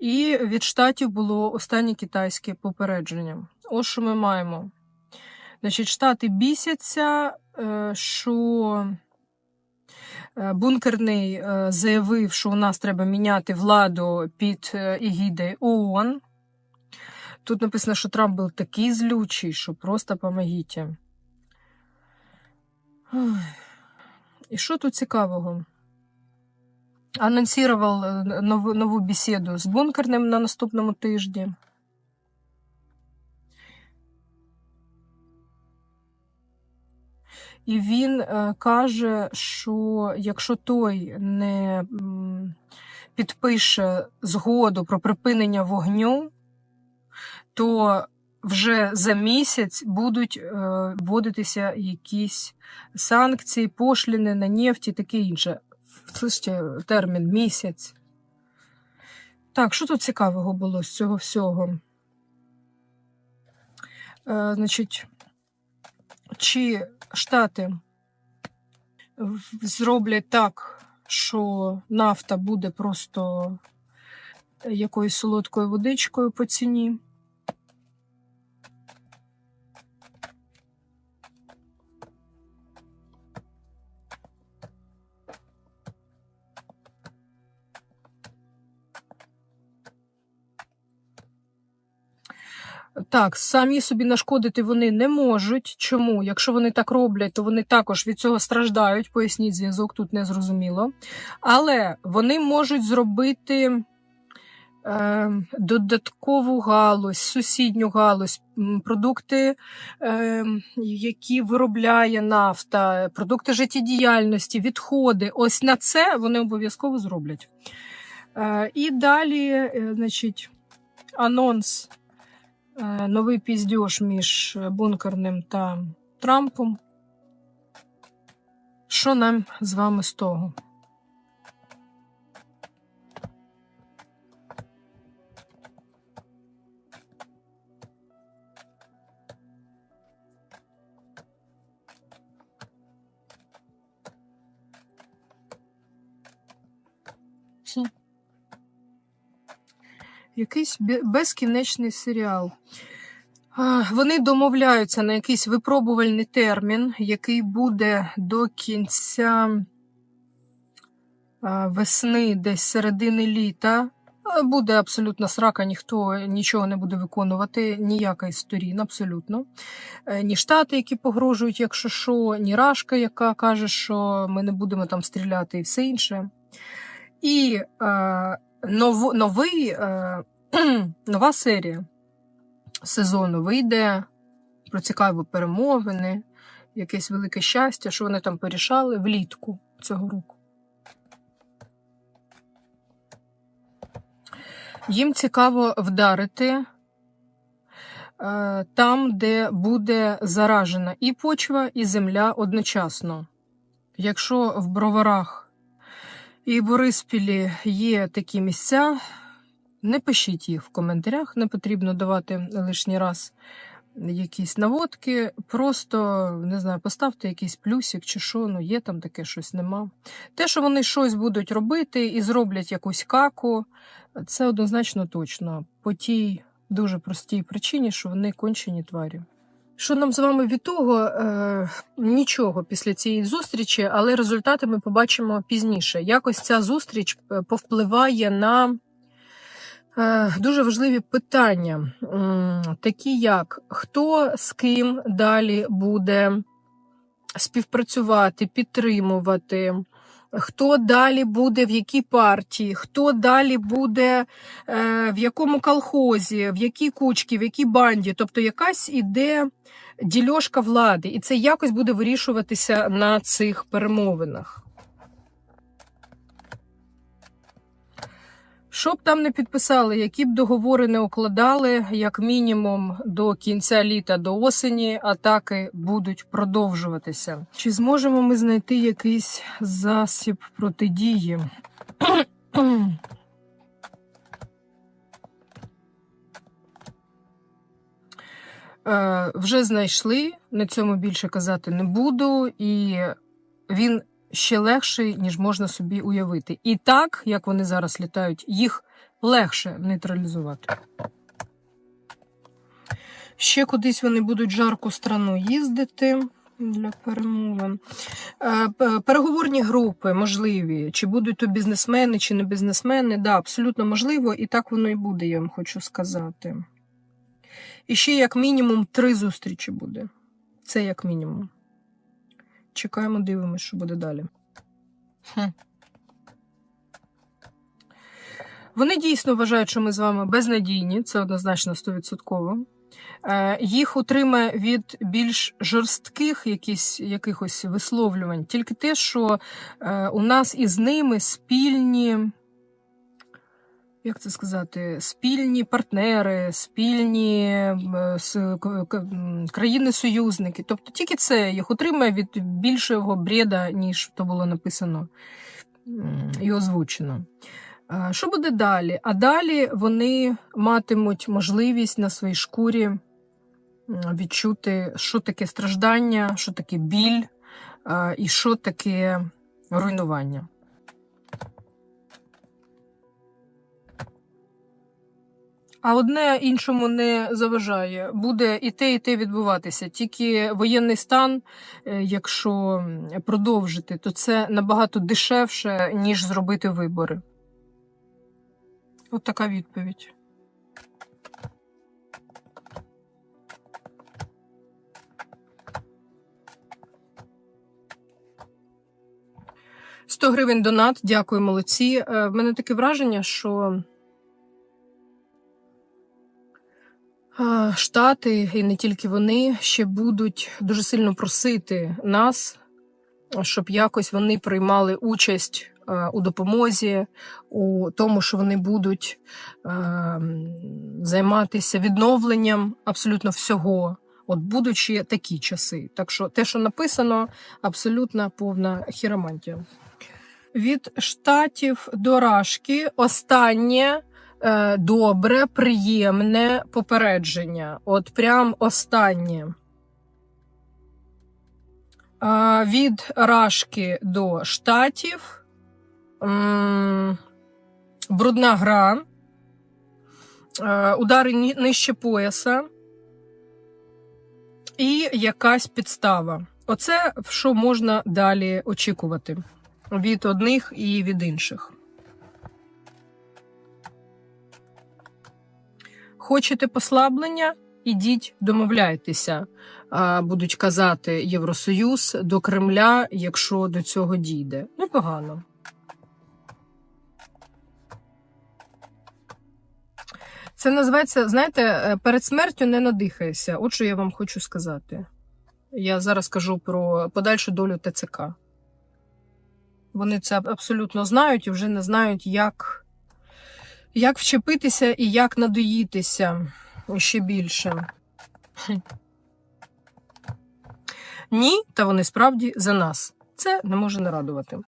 І від штатів було останнє китайське попередження. Ось що ми маємо. Значить, штати бісяться, е, що е, бункерний е, заявив, що у нас треба міняти владу під егідою ООН. Тут написано, що Трамп був такий злючий, що просто помогите. Ой. І що тут цікавого? Анонсував е, нову, нову бесіду з бункерним на наступному тижні. І він е, каже, що якщо той не підпише згоду про припинення вогню, то вже за місяць будуть е, вводитися якісь санкції, пошліни на нефть і таке інше. Слышите, термін місяць. Так, що тут цікавого було з цього всього? Е, значить, чи Штати зроблять так, що нафта буде просто якоюсь солодкою водичкою по ціні? Так, самі собі нашкодити вони не можуть. Чому? Якщо вони так роблять, то вони також від цього страждають. Поясніть зв'язок, тут не зрозуміло. Але вони можуть зробити е, додаткову галузь, сусідню галузь, продукти, е, які виробляє нафта, продукти життєдіяльності, відходи. Ось на це вони обов'язково зроблять. Е, і далі, е, значить, анонс. Е, новий піздьош між бункерним та Трампом. Що нам з вами з того? Хм. Якийсь безкінечний серіал. Вони домовляються на якийсь випробувальний термін, який буде до кінця весни, десь середини літа. Буде абсолютно срака, ніхто нічого не буде виконувати, ніяка із сторін, абсолютно. Е, Ні штати, які погрожують, якщо що, ні Рашка, яка каже, що ми не будемо там стріляти, і все інше. І е, нов, новий, е, нова серія сезону вийде про цікаві перемовини, якесь велике щастя, що вони там порішали влітку цього року. Їм цікаво вдарити е, там, де буде заражена і почва, і земля одночасно. Якщо в броварах і Бориспілі є такі місця, не пишіть їх в коментарях, не потрібно давати лишній раз якісь наводки. Просто не знаю, поставте якийсь плюсик чи що, ну є там таке щось нема. Те, що вони щось будуть робити і зроблять якусь каку, це однозначно точно. По тій дуже простій причині, що вони кончені тварі. Що нам з вами від того? Е, нічого після цієї зустрічі, але результати ми побачимо пізніше. Якось ця зустріч е, повпливає на дуже важливі питання, такі як хто з ким далі буде співпрацювати, підтримувати. Хто далі буде в якій партії, хто далі буде е, в якому колхозі, в якій кучці, в якій банді. Тобто якась іде дільошка влади, і це якось буде вирішуватися на цих перемовинах. Що б там не підписали, які б договори не укладали, як мінімум до кінця літа, до осені атаки будуть продовжуватися. Чи зможемо ми знайти якийсь засіб протидії? Е, вже знайшли, на цьому більше казати не буду, і він ще легший, ніж можна собі уявити. І так, як вони зараз літають, їх легше нейтралізувати. Ще кудись вони будуть жарку страну їздити для перемовин. Е, Переговорні групи можливі. Чи будуть то бізнесмени, чи не бізнесмени. Да, абсолютно можливо, і так воно і буде, я вам хочу сказати. І ще як мінімум три зустрічі буде. Це як мінімум. Чекаємо, дивимося, що буде далі. Хм. Вони дійсно вважають, що ми з вами безнадійні, це однозначно 100%. Е, Їх утримає від більш жорстких якісь, якихось висловлювань. Тільки те, що е, у нас із ними спільні, як це сказати, спільні партнери, спільні країни-союзники. Тобто тільки це їх утримує від більшого бреда, ніж то було написано і озвучено. Що буде далі? А далі вони матимуть можливість на своїй шкурі відчути, що таке страждання, що таке біль і що таке руйнування. А одне іншому не заважає. Буде і те, і те відбуватися. Тільки воєнний стан, е, якщо продовжити, то це набагато дешевше, ніж зробити вибори. От така відповідь. «100 гривень донат. Дякую, молодці. Е, В мене таке враження, що Штати, і не тільки вони, ще будуть дуже сильно просити нас, щоб якось вони приймали участь е, у допомозі, у тому, що вони будуть е, займатися відновленням абсолютно всього. От будуть ще такі часи. Так що те, що написано, абсолютно повна хіромантія. Від штатів до рашки останнє добре, приємне попередження. От прям останнє. Від рашки до штатів. Брудна гра. е, Удари нижче пояса. І якась підстава. Оце що можна далі очікувати від одних і від інших. Хочете послаблення? Ідіть, домовляйтеся, будуть казати Євросоюз до Кремля, якщо до цього дійде. Непогано. Це називається, знаєте, е, перед смертю не надихаєшся. От що я вам хочу сказати. Я зараз кажу про подальшу долю ТЦК. Вони це абсолютно знають і вже не знають, як, як вчепитися і як надоїтися ще більше. Ні, та вони справді за нас. Це не може не радувати.